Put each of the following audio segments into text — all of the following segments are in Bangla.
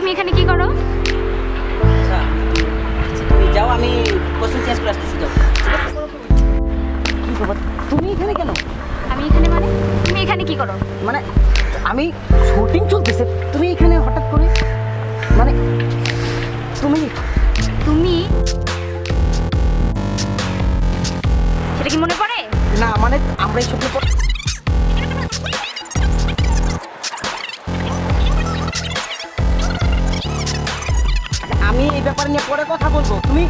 তুমি এখানে কি করো? আচ্ছা, আচ্ছা, তুমি যাও আমি কোশ্চেন চেঞ্জ যাও। তুমি এখানে কেন? আমি এখানে মানে? তুমি এখানে কি করো? মানে আমি শুটিং চলতেছে তুমি এখানে হঠাৎ করে? মানে তুমি? তুমি? সেটা কি মনে পড়ে? না মানে আমরা এই সব এই ব্যাপারে নিয়ে পরে কথা বলব। তুমি?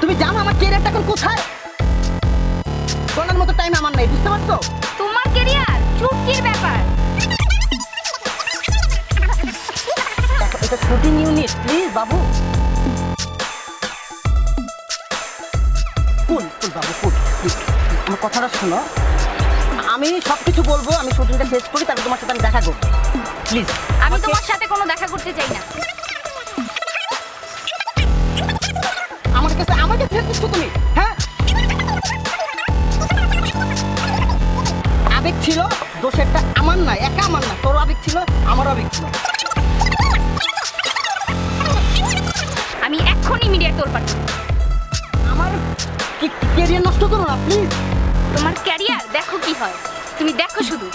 তুমি জানো আমার কেরিয়ারটা এখন কোথায়? বলার মতো টাইম আমার নাই বুঝতে পারছ? তোমার কেরিয়ার চুটকির ব্যাপার। এটা শুটিং ইউনিট প্লিজ বাবু। কুল কুল বাবু কুল আমার কথাটা শোনো। আমি সব কিছু বলব আমি শুটিংটা শেষ করি তারপর তোমার সাথে আমি দেখা করব। প্লিজ আমি তোমার সাথে কোনো দেখা করতে চাই না। আমার কাছে আমার কাছে হেল্প তুমি হ্যাঁ? আবেগ ছিল দোষেরটা আমার না একা আমার না তোর আবেগ ছিল আমার আবেগ ছিল। আমি এক্ষুনি মিডিয়ায় তোর পাঠাবো। আমার কেরিয়ার নষ্ট করো না প্লিজ তোমার ক্যারিয়ার দেখো তুমি দেখো শুধু।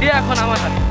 মিডিয়া এখন আমার হাতে।